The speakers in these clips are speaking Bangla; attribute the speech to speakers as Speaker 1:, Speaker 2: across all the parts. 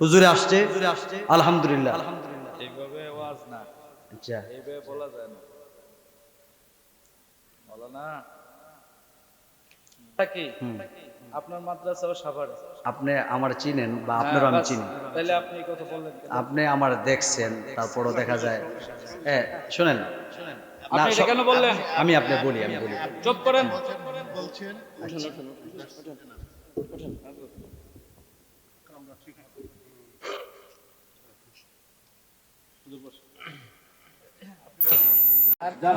Speaker 1: হুজুরে আসছে? আলহামদুলিল্লাহ।
Speaker 2: এইভাবে ওয়াজ না।
Speaker 1: আচ্ছা।
Speaker 2: এইভাবে বলা যায় না। বলো না কি? আপনার মাদ্রাসা সাভার?
Speaker 1: আপনি আমার চিনেন বা আপনারও আমি চিনি।
Speaker 2: তাহলে আপনি কথা বললেন
Speaker 1: আপনি আমার দেখছেন তারপরও দেখা যায়। হ্যাঁ শোনেন।
Speaker 2: আপনি কেন বললেন?
Speaker 1: আমি আপনি বলি আমি বলি।
Speaker 2: চুপ করেন।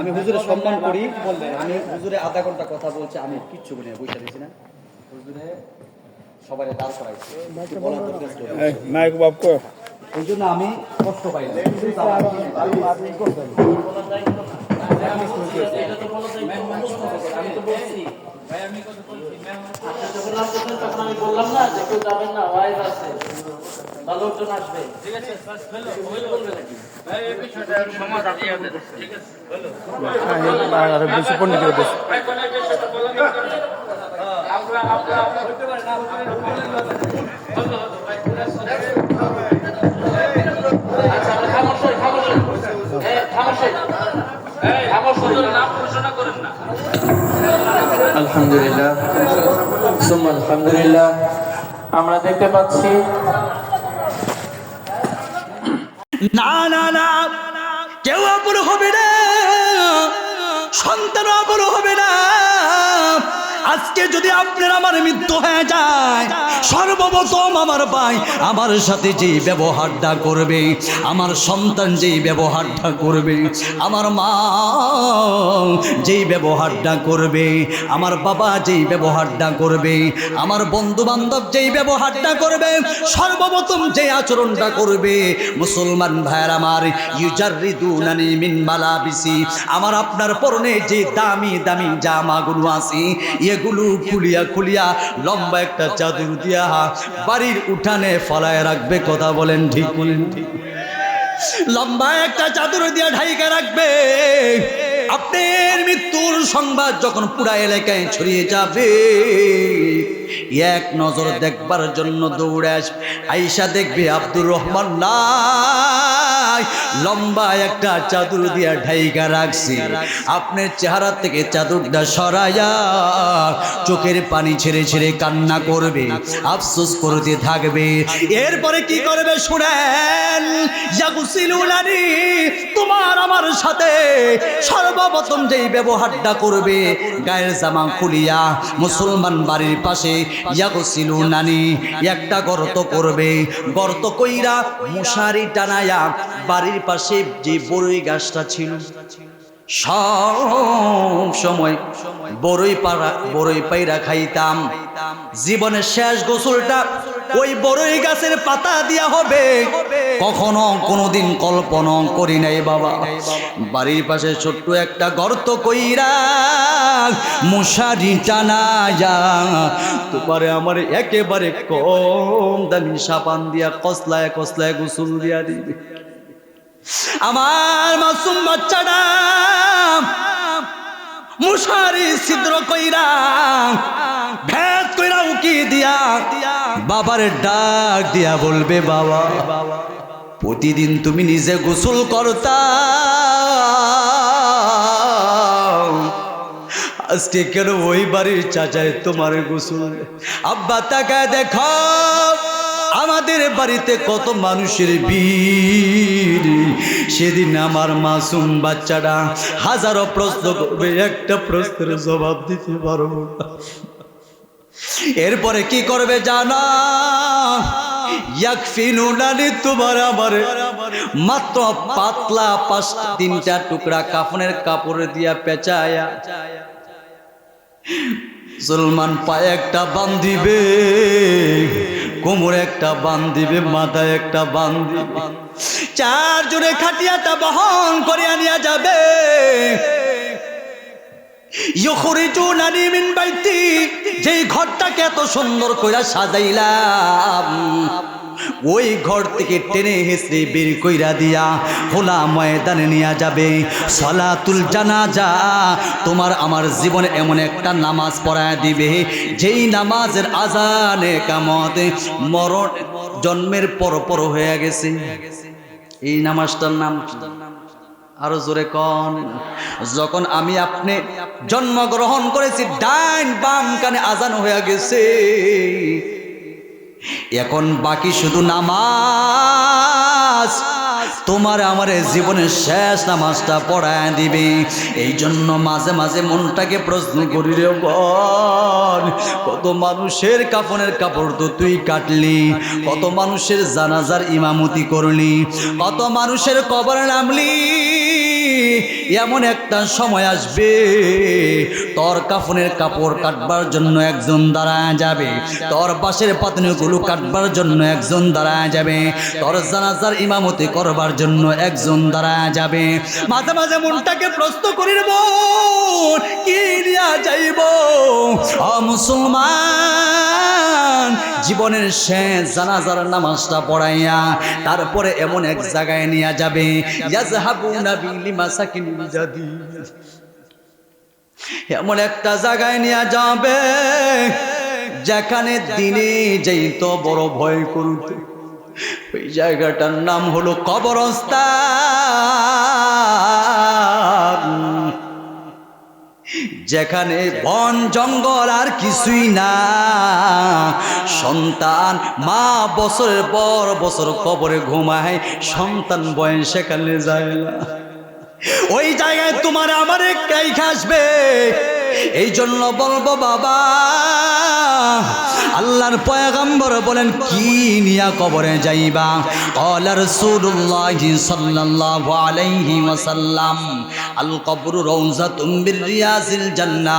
Speaker 1: আমি হুজুরে সম্মান করি। আমি হুজুরে আধা ঘণ্টা কথা বলছে আমি কিচ্ছু বলি না বুঝতে না। হুজুরে সবাই দাঁড় করাইছে। কিছু বলার দরকার ছিল
Speaker 3: বাপ কো
Speaker 1: এই জন্য আমি কষ্ট পাই না।
Speaker 4: আমি বললাম না যে কেউ যাবেন না ওয়াইজ আছে। বা লোকজন আসবে। আচ্ছা। আলহামদুলিল্লাহ। সুম্মা আলহামদুলিল্লাহ। আমরা দেখতে পাচ্ছি
Speaker 5: আপন হবে না। সন্তান আপন হবে না। আজকে যদি আপনার আমার মৃত্যু হয়ে যায়, সর্বপ্রথম আমার ভাই আমার সাথে যে ব্যবহারটা করবে, আমার সন্তান যেই ব্যবহারটা করবে, আমার মা যেই ব্যবহারটা করবে, আমার বাবা যেই ব্যবহারটা করবে, আমার বন্ধু বান্ধব যেই ব্যবহারটা করবে, সর্বপ্রথম যে আচরণটা করবে, মুসলমান ভাইয়ের আমার, ইউজারিদুনানি মিন মালাবিসি, আমার আপনার পরনে যে দামি দামি জামাগুলো আছে এগুলো খুলিয়া খুলিয়া লম্বা একটা চাদর দিয়া বাড়ির উঠানে ফলায় রাখবে, কথা বলেন ঠিক বলেন ঠিক লম্বা একটা চাদর দিয়া ঢাইকা রাখবে। আপনার মৃত্যুর সংবাদ যখন পুরা এলাকায় ছড়িয়ে যাবে, এক নজর দেখবার জন্য দৌড়ে আসবে। আইসা দেখবে আব্দুর রহমান নাই লম্বা একটা চাদর দিয়া ঢাইকা রাখছি। আপনার চেহারা থেকে চাদরটা সরাইয়া চোখের পানি ছেড়ে ছেড়ে কান্না করবে, আফসোস করতে থাকবে। এরপরে কি করবে শুনেন ইয়াগুসিলুনানি তোমার আমার সাথে সর্বপ্রথম যেই ব্যবহারটা করবে, গায়ের জামা খুলিয়া মুসলমান বাড়ির পাশে ইয়াগুসিলুনানি একটা গর্ত করবে। গর্ত কইরা মশারি টানায়া বাড়ির পাশে যে বড়ই গাছটা ছিল, সব সময় বড়ই পাড়া বড়ই পাইরা খাইতাম। জীবনের শেষ গোসলটা ওই বড়ই গাছের পাতা দিয়া হবে। কখনো কোনোদিন কল্পনা করি নাই বাবা। বাড়ির পাশে ছোট্ট একটা গর্ত কইরা মশারি টানায়া তোমারে আমার একেবারে কম দামি সাবান দিয়া কসলায় কসলায় গোসল দিয়া দিবে। আমার মাসুম বাচ্চাটা মুশারি ছিদ্র কইরা, ভেদ কইরা উকি দিয়া, বাবার ডাক দিয়া বলবে, বাবা, প্রতিদিন তুমি নিজে গোসল করতা। আজকে কেন ওই বাড়ির চাচায় তোমার গোসল? আব্বা তাকায় দেখো। আমাদের বাড়িতে কত মানুষের ভিড়। সেদিন আমার মাসুম বাচ্চাটা হাজারো প্রশ্ন করবে, একটা প্রশ্নের জবাব দিতে পারব এরপরে কি করবে জানা? তোমার আমার মাত্র পাতলা পাঁচ তিনটা টুকরা কাফনের কাপড় দিয়া পেঁচায়া মুসলমান পায়ে একটা বান্ধিবে কোমরে একটা বান দিবে মাথায় একটা বান দিবে চার জোরে খাটিয়াটা বহন করে আনিয়া যাবে। যেই ঘরটাকে এত সুন্দর করে সাজাইলাম। ওই ঘর থেকে টেনে হেসড়ে বের কইরা দিয়া খোলা ময়দানে নিয়ে যাবে। সলাতুল জানাজা, তোমার আমার জীবনে এমন একটা নামাজ পড়ায় দিবে, যেই নামাজের আজানে কামতে মরণ জন্মের পর পর হয়ে গেছে। এই নামাজটার নাম আরও জোরে কন। যখন আমি আপনি জন্মগ্রহণ করেছি, ডাইন বাম কানে আজান হয়ে গেছে। এখন বাকি শুধু নামাজ। তোমার আমার জীবনের শেষ নামাজটা পড়ায় দিবে। এই জন্য মাঝে মাঝে মনটাকে প্রশ্ন করি রে কত মানুষের কাপনের কাপড় তো তুই কাটলি, কত মানুষের জানাজার ইমামতি করলি, কত মানুষের কবর নামলি। এমন একটা সময় আসবে, তোর কাফনের কাপড় কাটবার জন্য একজন দাঁড়ায় যাবে, তোর পাশের পাতনিগুলো কাটবার জন্য একজন দাঁড়ায় যাবে, তোর জানাজার ইমামতি করবার জন্য একজন দাঁড়া যাবে। মাঝে মাঝে মনটাকে প্রশ্ন করি কি নিয়া যাইব? মুসলমান, জীবনের শেষ জানাজার নামাজটা পড়াইয়া তারপরে এমন এক জায়গায় নিয়ে যাবে। ইয়াজহাবুনা বিলি মাসাকিনিল জাদিদ এমন একটা জায়গায় নিয়ে যাবে, যেখানে দিনে যেই তো বড় ভয় করতে। ওই জায়গাটার নাম হলো কবরস্থান। যেখানে বন, জঙ্গল আর কিছুই না। সন্তান, মা বছরের পর বছর কবরে ঘুমায়, সন্তান বয়স সেখানে যায় না। ওই জায়গায় তোমার আমার একটাই খাসবে। এই জন্য বলব বাবা আল্লাহর পয়গম্বর বলেন কি নিয়া কবরে যাইবা? কলার সুরুল্লাহ সাল্লাহ আলাইহি ওয়াসাল্লাম আল কবরু রৌজা তুম্বির রিয়াজিল জান্না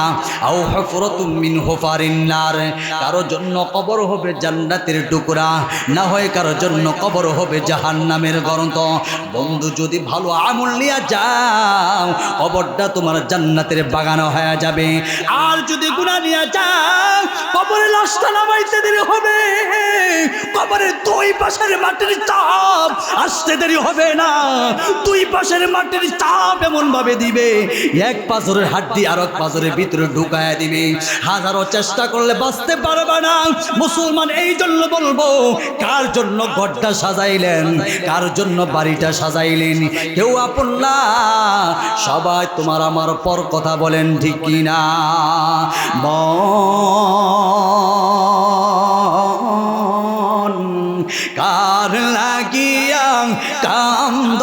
Speaker 5: আও হফর তুমিন হোফারিন নার। কারও জন্য কবর হবে জান্নাতের টুকরা, না হয় কারও জন্য কবর হবে জাহান্নামের গরন্ত বন্ধু, যদি ভালো আমল নিয়ে যাও, কবরটা তোমার জান্নাতের বাগানো হয়ে যাবে। আর যদি গুণা নিয়ে যাও, কবরে লাশটা নামাইতে দেরি হবে। কবরের দুই পাশের মাটির চাপ আসতে দেরি হবে না। দুই পাশের মাটির চাপ এমন ভাবে দিবে? এক পাথরের হাড্ডি আর এক পাথরের ভিতরে ঢুকায় দিবে। হাজারো চেষ্টা করলে বাঁচতে পারবে না। মুসলমান এই জন্য বলব, কার জন্য ঘরটা সাজাইলেন? কার জন্য বাড়িটা সাজাইলেন? কেউ আপন না। সবাই তোমার আমার পর কথা বলেন, ঠিক কিনা কার লাগিয়া কান্দ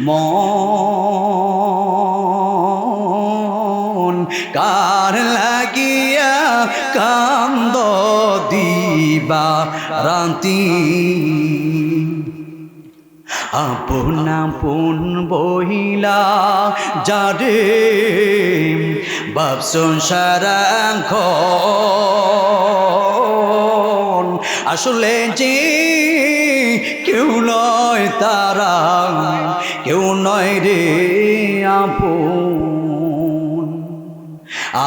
Speaker 5: মন। কার লাগিয়া কান্দ দিবা রাতি? আপন আপন বহিলা যারে বাপ সংসারাঙ্খন আসলে যে কেউ নয় তারা, কেউ নয় রে আপন।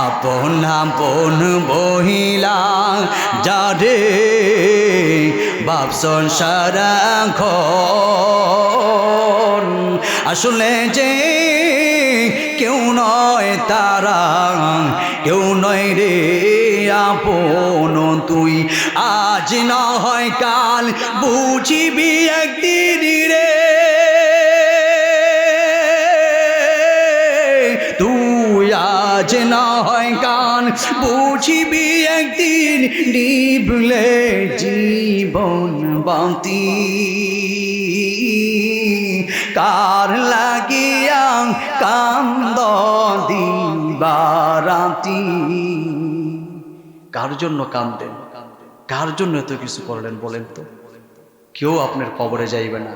Speaker 5: আপন আপন বহিলা যারে বাপ সংসার এখন। আসলে যে কেউ নয় তারা, কেউ নয় রে আপন তুই। আজ না হয় কাল বুঝিবি একদিন রে, তুই আজ না হয় কাল বুঝিবি একদিন নিবলে জীবন বাতি। কার লাগিয়া কান্দ দিবারাতি কার জন্য কান্দেন? কার জন্য এত কিছু করলেন বলেন তো? কেউ আপনার কবরে যাইবে না।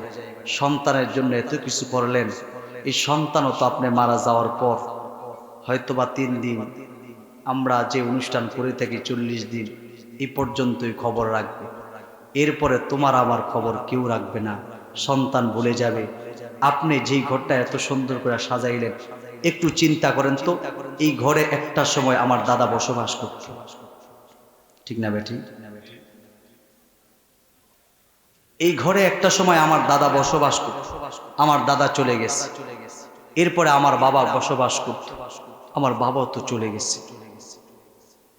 Speaker 5: সন্তানের জন্য এত কিছু করলেন। এই সন্তানও তো আপনি মারা যাওয়ার পর হয়তো বা তিন দিন আমরা যে অনুষ্ঠান করে থাকি চল্লিশ দিন এই পর্যন্তই খবর রাখবে। এরপরে তোমার আমার খবর কেউ রাখবে না। সন্তান ভুলে যাবে। আপনি যেই ঘরটা এত সুন্দর করে সাজাইলেন, একটু চিন্তা করেন তো, এই ঘরে একটা সময় আমার দাদা বসবাস করত। ঠিক না বেটি? এই ঘরে একটা সময় আমার দাদা বসবাস করত, আমার দাদা চলে গেছে। এরপরে আমার বাবা বসবাস করত, আমার বাবাও তো চলে গেছে।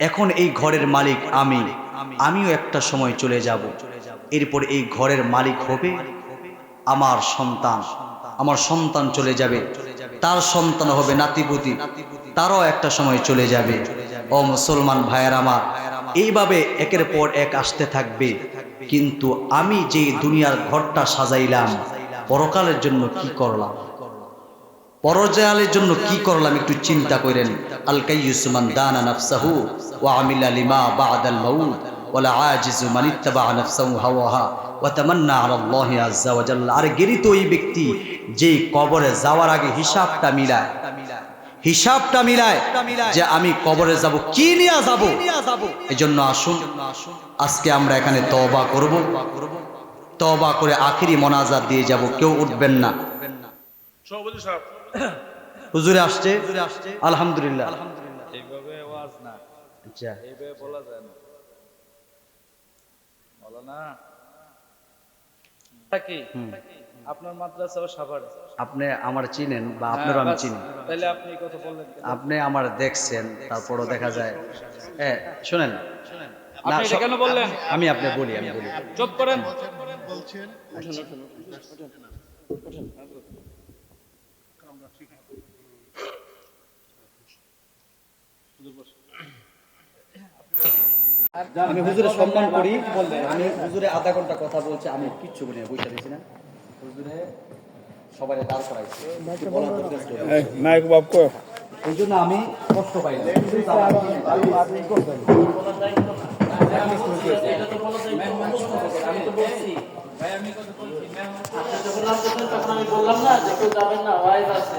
Speaker 5: এখন এই ঘরের মালিক আমি, আমিও একটা সময় চলে যাব। এরপর এই ঘরের মালিক হবে আমার সন্তান। আমার সন্তান চলে যাবে। তার সন্তান হবে নাতিপুতি। তারও একটা সময় চলে যাবে। ও মুসলমান ভাইয়ের আমার, এইভাবে একের পর এক আসতে থাকবে। কিন্তু আমি যে দুনিয়ার ঘরটা সাজাইলাম, পরকালের জন্য কি করলাম? পরজালের জন্য কি করলাম একটু চিন্তা করেন। আল কাইয়ুসমান দানা নাফসাহু ওয়া আমিলা লিমা বাদাল মাউত। আজিজু হাওয়াহা ওয়া জাল্লা। আর গেরিত ওই ব্যক্তি যে কবরে যাওয়ার আগে হিসাবটা মিলায়। হিসাবটা মিলায় যে আমি কবরে যাব কি নিয়ে যাব? এজন্য আসুন আজকে আমরা এখানে তওবা করব। তওবা করে আখিরি মোনাজাত দিয়ে যাব কেউ উঠবেন না। হুজুরে আসছে? আলহামদুলিল্লাহ।
Speaker 2: এইভাবে ওয়াজ না।
Speaker 5: আচ্ছা।
Speaker 2: এইভাবে বলা যায় না। বলো না? তা কি? আপনার মাদ্রাসা ও সাভারে?
Speaker 5: আপনি আমার চিনেন বা আপনারও আমি
Speaker 2: হ্যাঁ,
Speaker 5: চিনি।
Speaker 2: তাহলে আপনি কথা বললেন
Speaker 5: আপনি আমার দেখছেন তারপরও দেখা যায়। হ্যাঁ শোনেন। না,
Speaker 2: আপনি এটা কেন বললেন?
Speaker 5: আমি আপনি বলি আমি বলি।
Speaker 2: চুপ করেন।
Speaker 1: আমি হুজুরে সম্মান করি। আমি হুজুরে আধা ঘণ্টা কথা বলছে আমি কিচ্ছু বলি না বইটা দিছি না। হুজুরে সবাই দাঁড় করাইছে।
Speaker 3: বাপ কো
Speaker 1: এই জন্য আমি কষ্ট পাই না। তো
Speaker 4: আমি তো বলছি। আপনি যখন আসতেছেন তখন আমি বললাম না যে কেউ যাবেন না ওয়াইজ আছে।